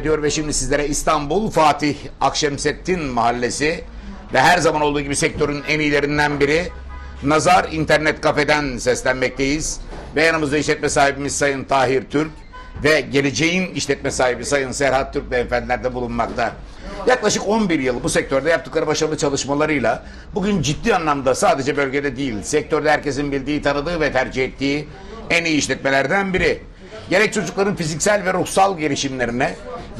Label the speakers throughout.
Speaker 1: ediyor ve şimdi sizlere İstanbul Fatih Akşemseddin Mahallesi ve her zaman olduğu gibi sektörün en iyilerinden biri Nazar İnternet Kafe'den seslenmekteyiz. Ve yanımızda işletme sahibimiz Sayın Tahir Türk ve geleceğin işletme sahibi Sayın Serhat Türk beyefendiler de bulunmakta. Yaklaşık 11 yıl bu sektörde yaptıkları başarılı çalışmalarıyla bugün ciddi anlamda sadece bölgede değil, sektörde herkesin bildiği, tanıdığı ve tercih ettiği en iyi işletmelerden biri. Gerek çocukların fiziksel ve ruhsal gelişimlerine,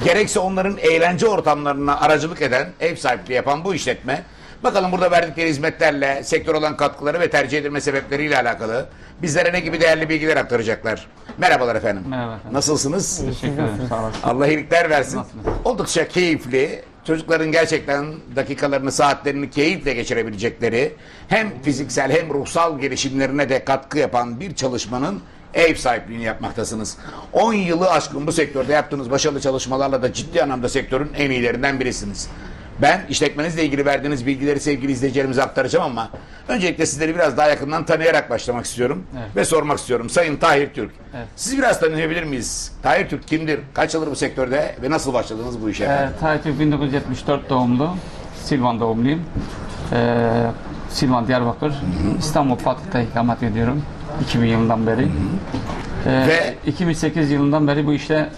Speaker 1: gerekse onların eğlence ortamlarına aracılık eden, ev sahipliği yapan bu işletme, bakalım burada verdikleri hizmetlerle, sektör olan katkıları ve tercih edilme sebepleriyle alakalı bizlere ne gibi değerli bilgiler aktaracaklar. Merhabalar efendim.
Speaker 2: Merhaba efendim.
Speaker 1: Nasılsınız?
Speaker 2: Teşekkür ederim. Sağ olasın.
Speaker 1: Allah iyilikler versin.
Speaker 2: Nasılsınız?
Speaker 1: Oldukça keyifli. Çocukların gerçekten dakikalarını, saatlerini keyifle geçirebilecekleri hem fiziksel hem ruhsal gelişimlerine de katkı yapan bir çalışmanın ev sahipliğini yapmaktasınız. 10 yılı aşkın bu sektörde yaptığınız başarılı çalışmalarla da ciddi anlamda sektörün en iyilerinden birisiniz. Ben işletmenizle ilgili verdiğiniz bilgileri sevgili izleyicilerimize aktaracağım ama öncelikle sizleri biraz daha yakından tanıyarak başlamak istiyorum
Speaker 2: Evet.
Speaker 1: ve sormak istiyorum. Sayın Tahir Türk,
Speaker 2: Evet.
Speaker 1: sizi biraz tanıyabilir miyiz? Tahir Türk kimdir? Kaç yıldır bu sektörde ve nasıl başladınız bu işe?
Speaker 2: Ee, Tahir 1974 doğumlu. Silvan doğumluyum. Ee, Silvan Diyarbakır. İstanbul Fatih'te ikamet ediyorum. 2000 yılından beri. Ee,
Speaker 1: Ve-
Speaker 2: 2008 yılından beri bu işte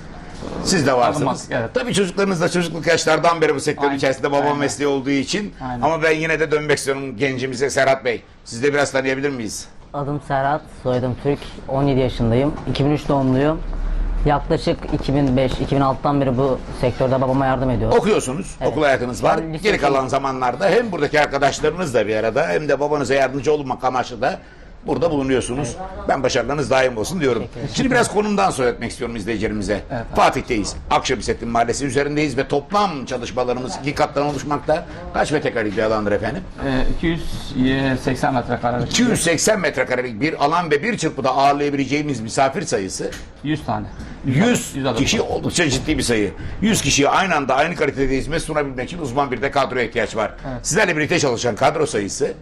Speaker 1: Siz de varsınız.
Speaker 2: Alınmaz, evet.
Speaker 1: Tabii çocuklarınız da çocukluk yaşlardan beri bu sektörün
Speaker 2: Aynen,
Speaker 1: içerisinde baba
Speaker 2: aynen.
Speaker 1: mesleği olduğu için.
Speaker 2: Aynen.
Speaker 1: Ama ben yine de dönmek istiyorum gencimize Serhat Bey. Siz de biraz tanıyabilir miyiz?
Speaker 3: Adım Serhat, soyadım Türk. 17 yaşındayım. 2003 doğumluyum. Yaklaşık 2005-2006'dan beri bu sektörde babama yardım ediyorum.
Speaker 1: Okuyorsunuz, okul hayatınız var.
Speaker 3: Ben lise
Speaker 1: Geri kalan zamanlarda hem buradaki arkadaşlarınızla bir arada hem de babanıza yardımcı olmak amaçlı da burada bulunuyorsunuz. Ben başarılarınız daim olsun diyorum. Şimdi biraz konumdan söz etmek istiyorum izleyicilerimize.
Speaker 2: Evet.
Speaker 1: Fatih'teyiz. Akşemseddin Mahallesi üzerindeyiz ve toplam çalışmalarımız iki kattan oluşmakta. Kaç metrekarelik bir alandır efendim?
Speaker 2: e, 280 metrekare.
Speaker 1: 280 metrekarelik bir alan ve bir çırpıda ağırlayabileceğimiz misafir sayısı
Speaker 2: 100 tane.
Speaker 1: 100
Speaker 2: 100 adım.
Speaker 1: kişi oldukça ciddi bir sayı. 100 kişiye aynı anda aynı kalitede hizmet sunabilmek için uzman bir de kadroya ihtiyaç var. Sizlerle birlikte çalışan kadro sayısı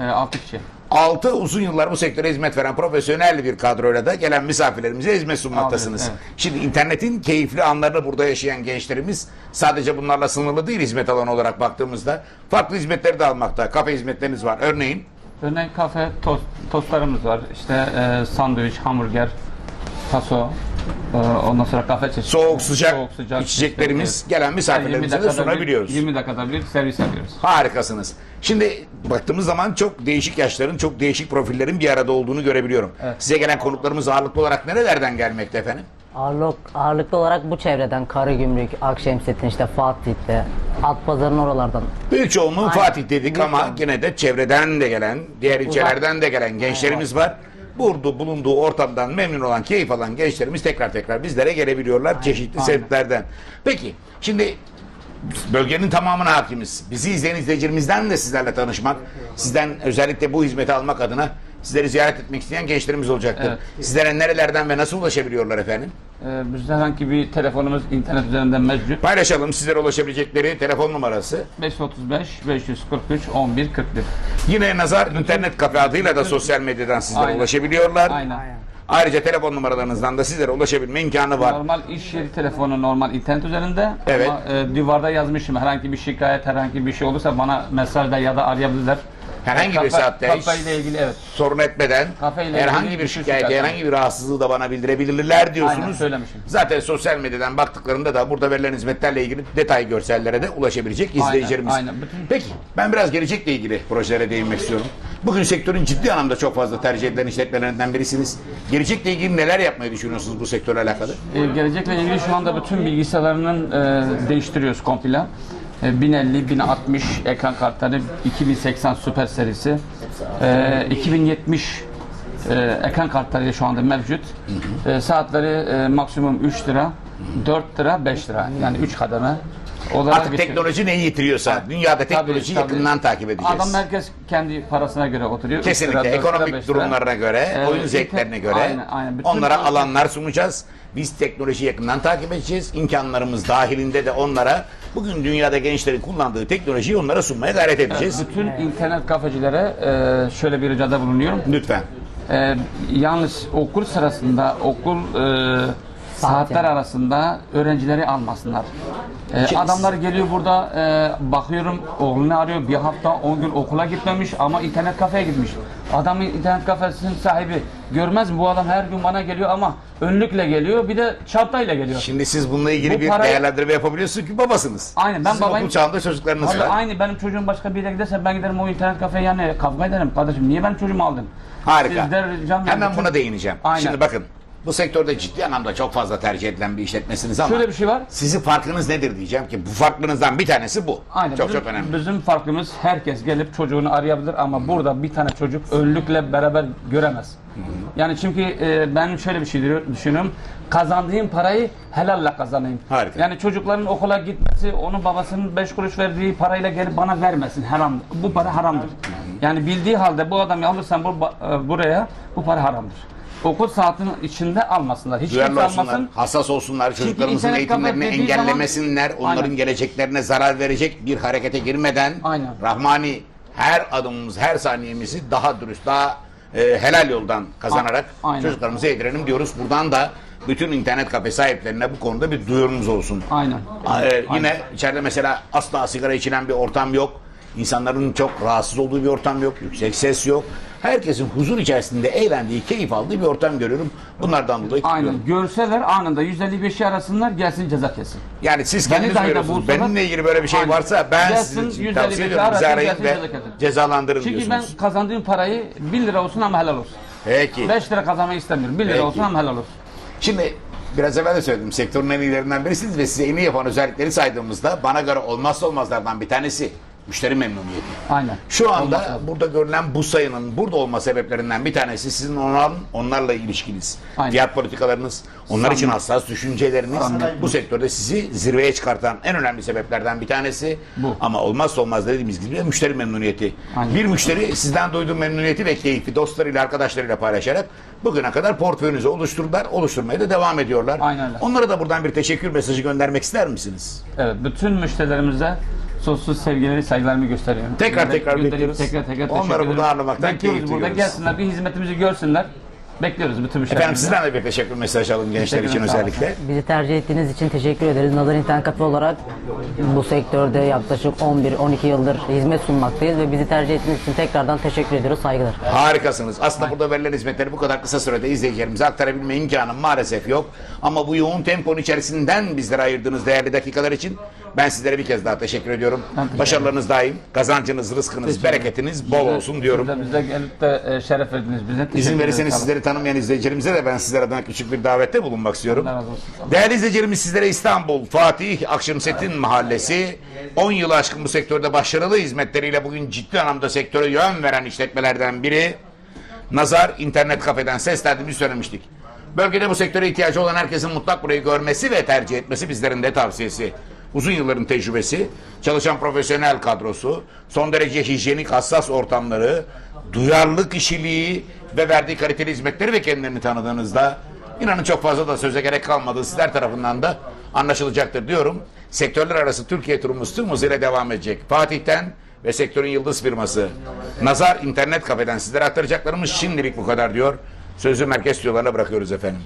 Speaker 2: E, 6 kişi.
Speaker 1: 6 uzun yıllar bu sektöre hizmet veren profesyonel bir kadroyla da gelen misafirlerimize hizmet sunmaktasınız.
Speaker 2: Abi, evet.
Speaker 1: Şimdi internetin keyifli anlarını burada yaşayan gençlerimiz sadece bunlarla sınırlı değil hizmet alanı olarak baktığımızda farklı hizmetleri de almakta. Kafe hizmetleriniz var. Örneğin
Speaker 2: Örneğin kafe, tost, tostlarımız var. İşte e, sandviç, hamburger, taso, ondan sonra kahve çeşitleri.
Speaker 1: soğuk sıcak,
Speaker 2: Soğuk, sıcak
Speaker 1: içeceklerimiz
Speaker 2: çeşitleri.
Speaker 1: gelen
Speaker 2: 20
Speaker 1: misafirlerimize de
Speaker 2: dakikada bir-
Speaker 1: sunabiliyoruz.
Speaker 2: 20 dakikada bir servis yapıyoruz.
Speaker 1: Harikasınız. Şimdi baktığımız zaman çok değişik yaşların, çok değişik profillerin bir arada olduğunu görebiliyorum.
Speaker 2: Evet.
Speaker 1: Size gelen konuklarımız ağırlıklı olarak nerelerden gelmekte efendim?
Speaker 3: Ağırlık, ağırlıklı olarak bu çevreden Karagümrük, Akşemsettin, işte Fatih'te, Atpazarı'nın oralardan.
Speaker 1: Büyük çoğunluğu
Speaker 3: Aynen.
Speaker 1: Fatih dedik
Speaker 3: Büyük
Speaker 1: ama
Speaker 3: çoğunluğu.
Speaker 1: yine de çevreden de gelen, diğer ilçelerden de gelen gençlerimiz var. Burada bulunduğu ortamdan memnun olan, keyif alan gençlerimiz tekrar tekrar bizlere gelebiliyorlar çeşitli
Speaker 2: aynen.
Speaker 1: sebeplerden. Peki, şimdi bölgenin tamamına hakimiz. Bizi izleyen izleyicilerimizden de sizlerle tanışmak, sizden özellikle bu hizmeti almak adına sizleri ziyaret etmek isteyen gençlerimiz olacaktır.
Speaker 2: Evet.
Speaker 1: Sizlere nerelerden ve nasıl ulaşabiliyorlar efendim?
Speaker 2: E, bizde herhangi bir telefonumuz internet üzerinden mevcut.
Speaker 1: Paylaşalım sizlere ulaşabilecekleri telefon numarası.
Speaker 2: 535 543 11 41.
Speaker 1: Yine Nazar internet kafe adıyla da sosyal medyadan sizlere
Speaker 2: Aynen.
Speaker 1: ulaşabiliyorlar.
Speaker 2: Aynen.
Speaker 1: Ayrıca telefon numaralarınızdan da sizlere ulaşabilme imkanı var.
Speaker 2: Normal iş yeri telefonu normal internet üzerinde.
Speaker 1: Evet.
Speaker 2: Ama e, duvarda yazmışım. Herhangi bir şikayet, herhangi bir şey olursa bana mesajda ya da arayabilirler.
Speaker 1: Herhangi bir
Speaker 2: Kafe-
Speaker 1: saatte
Speaker 2: Kafe ile ilgili evet.
Speaker 1: sorun etmeden
Speaker 2: Kafeyle
Speaker 1: herhangi bir
Speaker 2: bir
Speaker 1: şikayeti,
Speaker 2: şikayet-
Speaker 1: herhangi bir rahatsızlığı da bana bildirebilirler diyorsunuz.
Speaker 2: Aynen, söylemişim.
Speaker 1: Zaten sosyal medyadan baktıklarında da burada verilen hizmetlerle ilgili detay görsellere de ulaşabilecek izleyicilerimiz.
Speaker 2: aynen. Bütün-
Speaker 1: Peki ben biraz gelecekle ilgili projelere değinmek istiyorum. Bugün sektörün ciddi anlamda çok fazla tercih edilen işletmelerinden birisiniz. Gelecekle ilgili neler yapmayı düşünüyorsunuz bu sektörle alakalı?
Speaker 2: E, gelecekle ilgili şu anda bütün bilgisayarlarının e, değiştiriyoruz komple. E, 1050, 1060 ekran kartları, 2080 Super serisi, e, 2070 e, ekran kartları şu anda mevcut. E, saatleri e, maksimum 3 lira, 4 lira, 5 lira. Yani 3 kademe olarak
Speaker 1: Artık
Speaker 2: geçiyor.
Speaker 1: teknoloji neyi yitiriyorsa dünyada
Speaker 2: Tabii, tabii.
Speaker 1: yakından takip edeceğiz.
Speaker 2: Adam herkes kendi parasına göre oturuyor. Üç
Speaker 1: Kesinlikle
Speaker 2: lira, dört lira,
Speaker 1: ekonomik
Speaker 2: beş lira.
Speaker 1: durumlarına göre,
Speaker 2: Ee,
Speaker 1: oyun
Speaker 2: inter-
Speaker 1: zevklerine göre
Speaker 2: Aynen, aynen. Bütün
Speaker 1: onlara alanlar sunacağız. Biz teknolojiyi yakından takip edeceğiz. İmkanlarımız dahilinde de onlara bugün dünyada gençlerin kullandığı teknolojiyi onlara sunmaya gayret edeceğiz.
Speaker 2: Bütün internet kafecilere e, şöyle bir ricada bulunuyorum.
Speaker 1: Lütfen.
Speaker 2: E, yalnız okul sırasında okul e, saatler
Speaker 3: yani.
Speaker 2: arasında öğrencileri almasınlar. Ee, adamlar geliyor burada e, bakıyorum oğlunu arıyor bir hafta 10 gün okula gitmemiş ama internet kafeye gitmiş. Adamın internet kafesinin sahibi görmez mi bu adam her gün bana geliyor ama önlükle geliyor bir de çantayla geliyor.
Speaker 1: Şimdi siz bununla ilgili
Speaker 2: Bu
Speaker 1: bir
Speaker 2: parayı-
Speaker 1: değerlendirme yapabiliyorsunuz ki babasınız.
Speaker 2: Aynen, ben
Speaker 1: Sizin
Speaker 2: babayım.
Speaker 1: okul çağında çocuklarınız
Speaker 2: Abi
Speaker 1: var.
Speaker 2: aynı benim çocuğum başka bir yere giderse ben giderim o internet kafeye yani kavga ederim kardeşim niye benim çocuğumu aldın?
Speaker 1: Harika.
Speaker 2: Sizler
Speaker 1: Hemen buna değineceğim.
Speaker 2: Aynen.
Speaker 1: Şimdi bakın bu sektörde ciddi anlamda çok fazla tercih edilen bir işletmesiniz ama
Speaker 2: Şöyle bir şey var.
Speaker 1: sizin farkınız nedir diyeceğim ki bu farklınızdan bir tanesi bu.
Speaker 2: Aynen.
Speaker 1: Çok
Speaker 2: bizim,
Speaker 1: çok önemli.
Speaker 2: Bizim farkımız herkes gelip çocuğunu arayabilir ama burada bir tane çocuk önlükle beraber göremez. Yani çünkü e, ben şöyle bir şey düşünüyorum. Kazandığım parayı helalle kazanayım.
Speaker 1: Harika.
Speaker 2: Yani çocukların okula gitmesi, onun babasının 5 kuruş verdiği parayla gelip bana vermesin. Haram. Bu para haramdır. Yani bildiği halde bu adamı alırsan bu, e, buraya bu para haramdır. Okul saatinin içinde almasınlar. Hiç kimse
Speaker 1: Duyarlı olsunlar,
Speaker 2: almasın.
Speaker 1: hassas olsunlar, çocuklarımızın
Speaker 2: internet kafe
Speaker 1: eğitimlerini
Speaker 2: dediği zaman-
Speaker 1: engellemesinler, onların
Speaker 2: Aynen.
Speaker 1: geleceklerine zarar verecek bir harekete girmeden
Speaker 2: Aynen.
Speaker 1: Rahmani her adımımız, her saniyemizi daha dürüst, daha e, helal yoldan kazanarak
Speaker 2: A- aynen.
Speaker 1: çocuklarımıza yedirelim diyoruz. Buradan da bütün internet kafe sahiplerine bu konuda bir duyurumuz olsun.
Speaker 2: Aynen.
Speaker 1: Ee, yine içeride mesela asla sigara içilen bir ortam yok. İnsanların çok rahatsız olduğu bir ortam yok. Yüksek ses yok. Herkesin huzur içerisinde eğlendiği, keyif aldığı bir ortam görüyorum. Bunlardan dolayı
Speaker 2: Aynen.
Speaker 1: kutluyorum.
Speaker 2: Görseler anında 155'i arasınlar gelsin ceza kesin.
Speaker 1: Yani siz kendiniz
Speaker 2: dahi de
Speaker 1: görüyorsunuz.
Speaker 2: bulsalar-
Speaker 1: Benimle ilgili böyle bir şey
Speaker 2: Aynen.
Speaker 1: varsa ben
Speaker 2: Gelsin,
Speaker 1: sizin için
Speaker 2: 155
Speaker 1: tavsiye ediyorum. Bizi
Speaker 2: arasın,
Speaker 1: arayın
Speaker 2: gelsin,
Speaker 1: ve
Speaker 2: ceza kesin.
Speaker 1: cezalandırın
Speaker 2: Çünkü ben
Speaker 1: diyorsunuz.
Speaker 2: kazandığım parayı 1 lira olsun ama helal olsun.
Speaker 1: Peki.
Speaker 2: 5 lira kazanmayı istemiyorum. 1 lira
Speaker 1: Peki.
Speaker 2: olsun ama helal olsun.
Speaker 1: Şimdi biraz evvel de söyledim. Sektörün en iyilerinden birisiniz ve size en iyi yapan özellikleri saydığımızda bana göre olmazsa olmazlardan bir tanesi müşteri memnuniyeti.
Speaker 2: Aynen.
Speaker 1: Şu anda
Speaker 2: Olmaz
Speaker 1: burada görülen bu sayının burada olma sebeplerinden bir tanesi sizin onlar, onlarla ilişkiniz.
Speaker 2: Aynen.
Speaker 1: Fiyat politikalarınız, onlar için hassas düşünceleriniz bu sektörde sizi zirveye çıkartan en önemli sebeplerden bir tanesi.
Speaker 2: Bu.
Speaker 1: Ama olmazsa olmaz dediğimiz gibi müşteri memnuniyeti.
Speaker 2: Aynen.
Speaker 1: Bir müşteri sizden duyduğu memnuniyeti ve keyfi dostlarıyla, arkadaşlarıyla paylaşarak bugüne kadar portföyünüzü oluşturdular, oluşturmaya da devam ediyorlar.
Speaker 2: Aynen öyle.
Speaker 1: Onlara da buradan bir teşekkür mesajı göndermek ister misiniz?
Speaker 2: Evet. Bütün müşterilerimize sonsuz sevgileri, saygılarımı gösteriyorum.
Speaker 1: Tekrar
Speaker 2: Bunları
Speaker 1: tekrar bekliyoruz.
Speaker 2: Tekrar tekrar
Speaker 1: Onları
Speaker 2: teşekkür ederim.
Speaker 1: ağırlamaktan
Speaker 2: Bekliyoruz
Speaker 1: keyif
Speaker 2: burada.
Speaker 1: duyuyoruz.
Speaker 2: Gelsinler bir hizmetimizi görsünler. Bekliyoruz bütün
Speaker 1: Efendim
Speaker 2: müşterilerimizi.
Speaker 1: sizden de bir teşekkür mesajı alın gençler
Speaker 2: Teşekkür
Speaker 1: için
Speaker 2: ederim, sağ olun.
Speaker 1: özellikle.
Speaker 3: Bizi tercih ettiğiniz için teşekkür ederiz. Nazar İnternet Kafe olarak bu sektörde yaklaşık 11-12 yıldır hizmet sunmaktayız ve bizi tercih ettiğiniz için tekrardan teşekkür ediyoruz. Saygılar.
Speaker 1: Harikasınız. Aslında burada verilen hizmetleri bu kadar kısa sürede izleyicilerimize aktarabilme imkanım maalesef yok. Ama bu yoğun temponun içerisinden bizlere ayırdığınız değerli dakikalar için ben sizlere bir kez daha teşekkür ediyorum. Başarılarınız daim, kazancınız, rızkınız, bereketiniz bol olsun diyorum.
Speaker 2: De bize gelip de e, şeref verdiniz bize. Teşekkür
Speaker 1: İzin
Speaker 2: ederiz.
Speaker 1: verirseniz
Speaker 2: olun.
Speaker 1: sizleri tanımayan izleyicilerimize de ben sizler adına küçük bir davette bulunmak istiyorum.
Speaker 2: Allah razı olsun.
Speaker 1: Değerli izleyicilerimiz sizlere İstanbul Fatih Akşemsettin Mahallesi 10 yılı aşkın bu sektörde başarılı hizmetleriyle bugün ciddi anlamda sektöre yön veren işletmelerden biri Nazar İnternet Kafeden seslendiğimizi söylemiştik. Bölgede bu sektöre ihtiyacı olan herkesin mutlak burayı görmesi ve tercih etmesi bizlerin de tavsiyesi. Uzun yılların tecrübesi, çalışan profesyonel kadrosu, son derece hijyenik hassas ortamları, duyarlı kişiliği ve verdiği kaliteli hizmetleri ve kendilerini tanıdığınızda inanın çok fazla da söze gerek kalmadı. Sizler tarafından da anlaşılacaktır diyorum. Sektörler arası Türkiye turumuz tüm hızıyla devam edecek. Fatih'ten ve sektörün yıldız firması Nazar İnternet Kafeden sizlere aktaracaklarımız şimdilik bu kadar diyor. Sözü merkez stüdyolarına bırakıyoruz efendim.